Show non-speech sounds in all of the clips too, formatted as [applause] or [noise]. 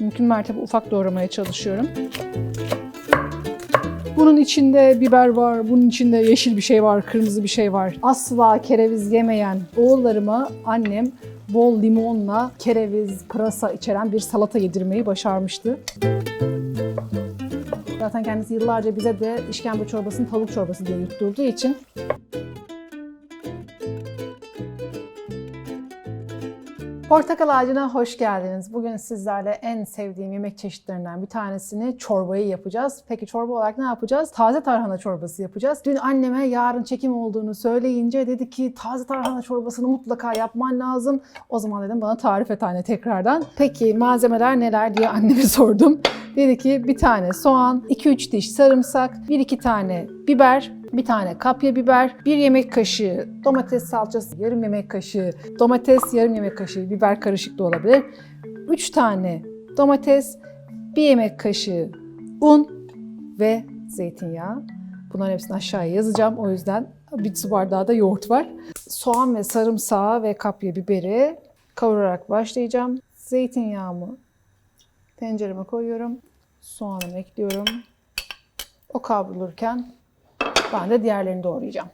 Mümkün mertebe ufak doğramaya çalışıyorum. Bunun içinde biber var, bunun içinde yeşil bir şey var, kırmızı bir şey var. Asla kereviz yemeyen oğullarıma annem bol limonla kereviz, pırasa içeren bir salata yedirmeyi başarmıştı. Zaten kendisi yıllarca bize de işkembe çorbasını tavuk çorbası diye yutturduğu için Portakal ağacına hoş geldiniz. Bugün sizlerle en sevdiğim yemek çeşitlerinden bir tanesini çorbayı yapacağız. Peki çorba olarak ne yapacağız? Taze tarhana çorbası yapacağız. Dün anneme yarın çekim olduğunu söyleyince dedi ki taze tarhana çorbasını mutlaka yapman lazım. O zaman dedim bana tarif et anne tekrardan. Peki malzemeler neler diye anneme [laughs] sordum. Dedi ki bir tane soğan, 2-3 diş sarımsak, 1-2 tane biber, bir tane kapya biber, bir yemek kaşığı domates salçası, yarım yemek kaşığı domates, yarım yemek kaşığı biber karışık olabilir. 3 tane domates, bir yemek kaşığı un ve zeytinyağı. Bunların hepsini aşağıya yazacağım. O yüzden bir su bardağı da yoğurt var. Soğan ve sarımsağı ve kapya biberi kavurarak başlayacağım. Zeytinyağımı tencereme koyuyorum. Soğanımı ekliyorum. O kavrulurken ben de diğerlerini doğrayacağım.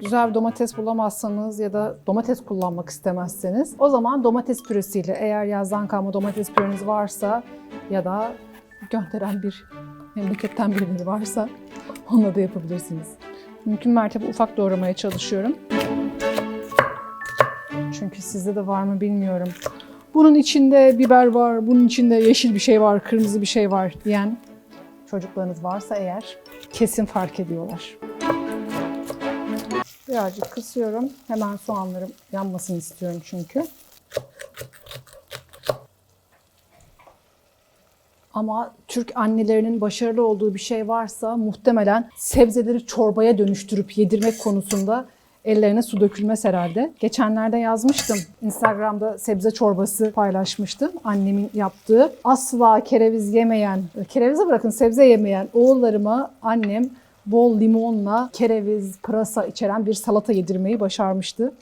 Güzel bir domates bulamazsanız ya da domates kullanmak istemezseniz o zaman domates püresiyle eğer yazdan kalma domates püreniz varsa ya da gönderen bir memleketten birileri varsa onunla da yapabilirsiniz. Mümkün mertebe ufak doğramaya çalışıyorum. Çünkü sizde de var mı bilmiyorum. Bunun içinde biber var, bunun içinde yeşil bir şey var, kırmızı bir şey var diyen çocuklarınız varsa eğer kesin fark ediyorlar. Birazcık kısıyorum. Hemen soğanlarım yanmasını istiyorum çünkü. Ama Türk annelerinin başarılı olduğu bir şey varsa muhtemelen sebzeleri çorbaya dönüştürüp yedirmek konusunda ellerine su dökülmez herhalde. Geçenlerde yazmıştım. Instagram'da sebze çorbası paylaşmıştım. Annemin yaptığı. Asla kereviz yemeyen, kerevize bırakın sebze yemeyen oğullarıma annem bol limonla kereviz, pırasa içeren bir salata yedirmeyi başarmıştı.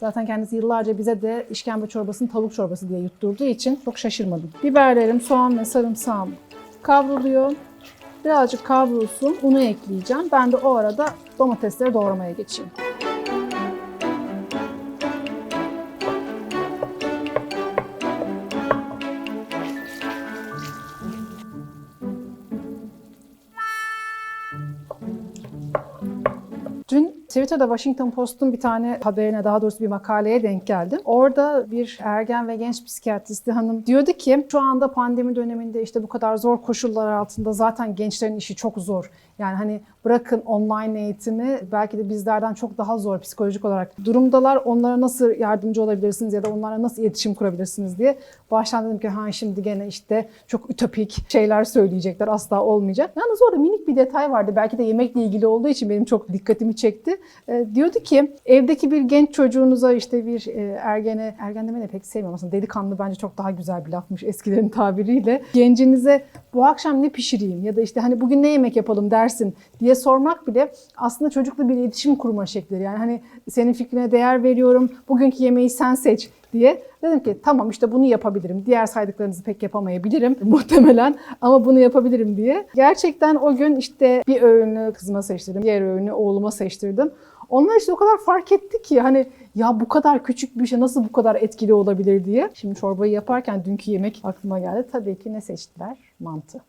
Zaten kendisi yıllarca bize de işkembe çorbasını tavuk çorbası diye yutturduğu için çok şaşırmadım. Biberlerim, soğan ve sarımsağım kavruluyor. Birazcık kavrulsun, unu ekleyeceğim. Ben de o arada domatesleri doğramaya geçeyim. Twitter'da Washington Post'un bir tane haberine daha doğrusu bir makaleye denk geldim. Orada bir ergen ve genç psikiyatristi hanım diyordu ki şu anda pandemi döneminde işte bu kadar zor koşullar altında zaten gençlerin işi çok zor. Yani hani bırakın online eğitimi belki de bizlerden çok daha zor psikolojik olarak durumdalar. Onlara nasıl yardımcı olabilirsiniz ya da onlara nasıl iletişim kurabilirsiniz diye. Baştan dedim ki ha şimdi gene işte çok ütopik şeyler söyleyecekler asla olmayacak. Yalnız orada minik bir detay vardı. Belki de yemekle ilgili olduğu için benim çok dikkatimi çekti. E, diyordu ki evdeki bir genç çocuğunuza işte bir e, ergene, ergen demeyi de pek sevmiyorum aslında delikanlı bence çok daha güzel bir lafmış eskilerin tabiriyle. Gencinize bu akşam ne pişireyim ya da işte hani bugün ne yemek yapalım dersin diye sormak bile aslında çocukla bir iletişim kurma şekli. Yani hani senin fikrine değer veriyorum, bugünkü yemeği sen seç diye. Dedim ki tamam işte bunu yapabilirim. Diğer saydıklarınızı pek yapamayabilirim [laughs] muhtemelen ama bunu yapabilirim diye. Gerçekten o gün işte bir öğünü kızıma seçtirdim, diğer öğünü oğluma seçtirdim. Onlar işte o kadar fark etti ki hani ya bu kadar küçük bir şey nasıl bu kadar etkili olabilir diye. Şimdi çorbayı yaparken dünkü yemek aklıma geldi. Tabii ki ne seçtiler? Mantı.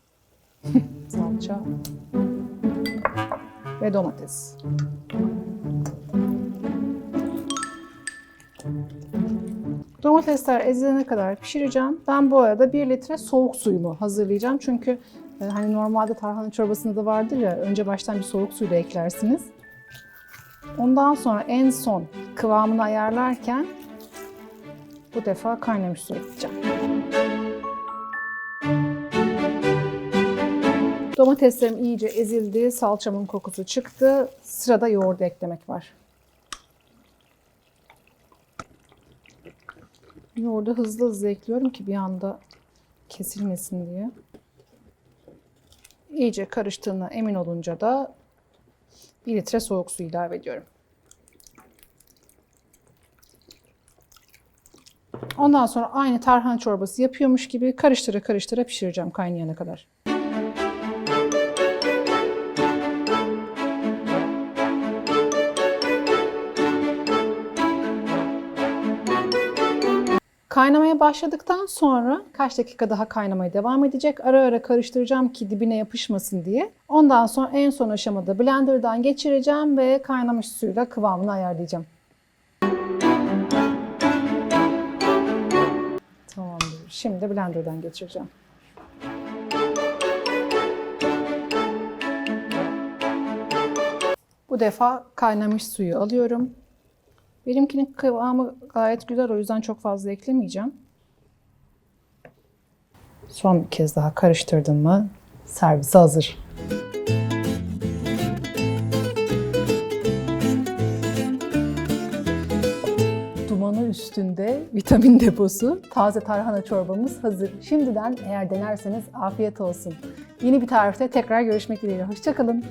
Salça ve domates. Domatesler ezilene kadar pişireceğim. Ben bu arada 1 litre soğuk suyumu hazırlayacağım. Çünkü e, hani normalde tarhana çorbasında da vardır ya önce baştan bir soğuk suyla eklersiniz. Ondan sonra en son kıvamını ayarlarken bu defa kaynamış su ekleyeceğim. Domateslerim iyice ezildi, salçamın kokusu çıktı. Sırada yoğurdu eklemek var. Yoğurdu hızlı hızlı ekliyorum ki bir anda kesilmesin diye. İyice karıştığına emin olunca da 1 litre soğuk su ilave ediyorum. Ondan sonra aynı tarhana çorbası yapıyormuş gibi karıştıra karıştıra pişireceğim kaynayana kadar. Kaynamaya başladıktan sonra kaç dakika daha kaynamaya devam edecek. Ara ara karıştıracağım ki dibine yapışmasın diye. Ondan sonra en son aşamada blenderdan geçireceğim ve kaynamış suyla kıvamını ayarlayacağım. Tamamdır. Şimdi blenderdan geçireceğim. Bu defa kaynamış suyu alıyorum. Benimkinin kıvamı gayet güzel o yüzden çok fazla eklemeyeceğim. Son bir kez daha karıştırdım mı servise hazır. Dumanı üstünde vitamin deposu taze tarhana çorbamız hazır. Şimdiden eğer denerseniz afiyet olsun. Yeni bir tarifte tekrar görüşmek dileğiyle. Hoşçakalın.